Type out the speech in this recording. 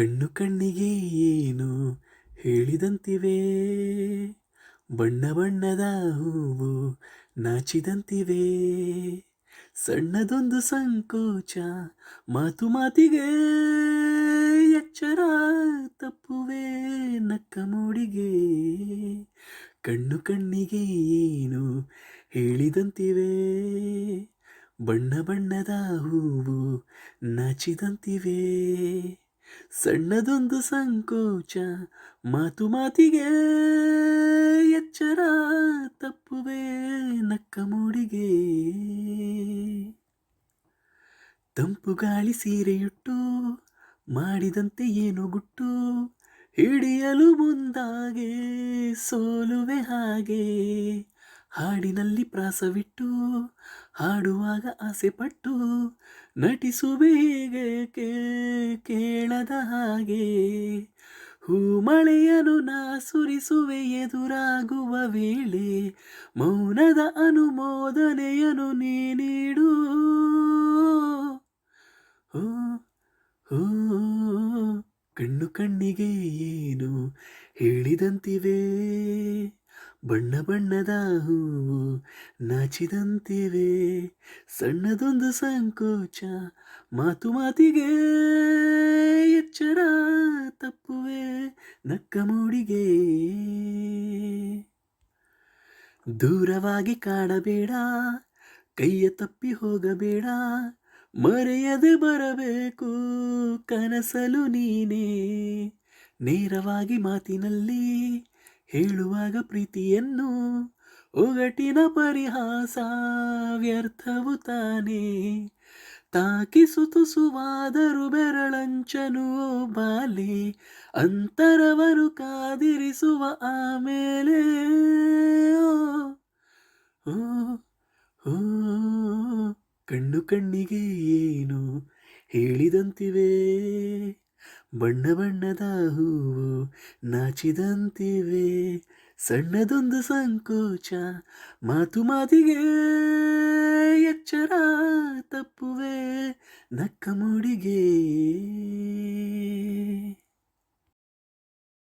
ಕಣ್ಣು ಕಣ್ಣಿಗೆ ಏನು ಹೇಳಿದಂತಿವೆ? ಬಣ್ಣ ಬಣ್ಣದ ಹೂವು ನಾಚಿದಂತಿವೆ. ಸಣ್ಣದೊಂದು ಸಂಕೋಚ ಮಾತು ಮಾತಿಗೆ ಎಚ್ಚರ ತಪ್ಪುವೆ ನಕ್ಕ ಮೂಡಿಗೆ. ಕಣ್ಣು ಕಣ್ಣಿಗೆ ಏನು ಹೇಳಿದಂತಿವೆ? ಬಣ್ಣ ಬಣ್ಣದ ಹೂವು ನಾಚಿದಂತಿವೆ. ಸಣ್ಣದೊಂದು ಸಂಕೋಚ, ಮಾತು ಮಾತಿಗೆ ಎಚ್ಚರ, ತಪ್ಪುವೆ ನಕ್ಕ ಮೂಡಿಗೆ. ತಂಪು ಗಾಳಿ ಸೀರೆಯುಟ್ಟು, ಮಾಡಿದಂತೆ ಏನು ಗುಟ್ಟು, ಹಿಡಿಯಲು ಮುಂದಾಗೆ ಸೋಲುವೆ ಹಾಗೆ. ಹಾಡಿನಲ್ಲಿ ಪ್ರಾಸವಿಟ್ಟು, ಹಾಡುವಾಗ ಆಸೆಪಟ್ಟು ನಟಿಸುವೆ ಹೀಗೆ ಕೇ- ಕೇಳದ ಹಾಗೆ. ಹೂಮಳೆಯನು ನಾ ಸುರಿಸುವೆ ಎದುರಾಗುವ ವೇಳೆ, ಮೌನದ ಅನುಮೋದನೆಯನು ನೀ ನೀಡು. ಹೋ, ಕಣ್ಣು ಕಣ್ಣಿಗೆ ಏನು ಹೇಳಿದಂತಿವೆ? ಬಣ್ಣ ಬಣ್ಣದ ಹೂವು ನಾಚಿದಂತಿವೆ, ಸಣ್ಣದೊಂದು ಸಂಕೋಚ ಮಾತು ಮಾತಿಗೆ ಎಚ್ಚರ ತಪ್ಪುವೆ ನಕ್ಕ ಮೂಡಿಗೆ. ದೂರವಾಗಿ ಕಾಣಬೇಡ, ಕೈಯ ತಪ್ಪಿ ಹೋಗಬೇಡ, ಮರೆಯದೆ ಬರಬೇಕು ಕನಸಲು ನೀನೇ. ನೇರವಾಗಿ ಮಾತಿನಲ್ಲಿ ಹೇಳುವಾಗ ಪ್ರೀತಿಯನ್ನು ಒಗಟಿನ ಪರಿಹಾಸ, ವ್ಯರ್ಥವು ತಾನೇ. ತಾಕಿಸು ತುಸುವಾದರು ಬೆರಳಂಚನು ಬಾಲಿ ಅಂತರವರು ಕಾದಿರಿಸುವ ಆಮೇಲೆ ಕಣ್ಣು ಕಣ್ಣಿಗೆ ಏನು ಹೇಳಿದಂತಿವೆ? ಬಣ್ಣ ಬಣ್ಣದ ಹೂವು ನಾಚಿದಂತಿವೆ ಸಣ್ಣದೊಂದು ಸಂಕೋಚ ಮಾತು ಮಾತಿಗೆ ಎಚ್ಚರ ತಪ್ಪುವೆ ನಕ್ಕ ಮೂಡಿಗೆ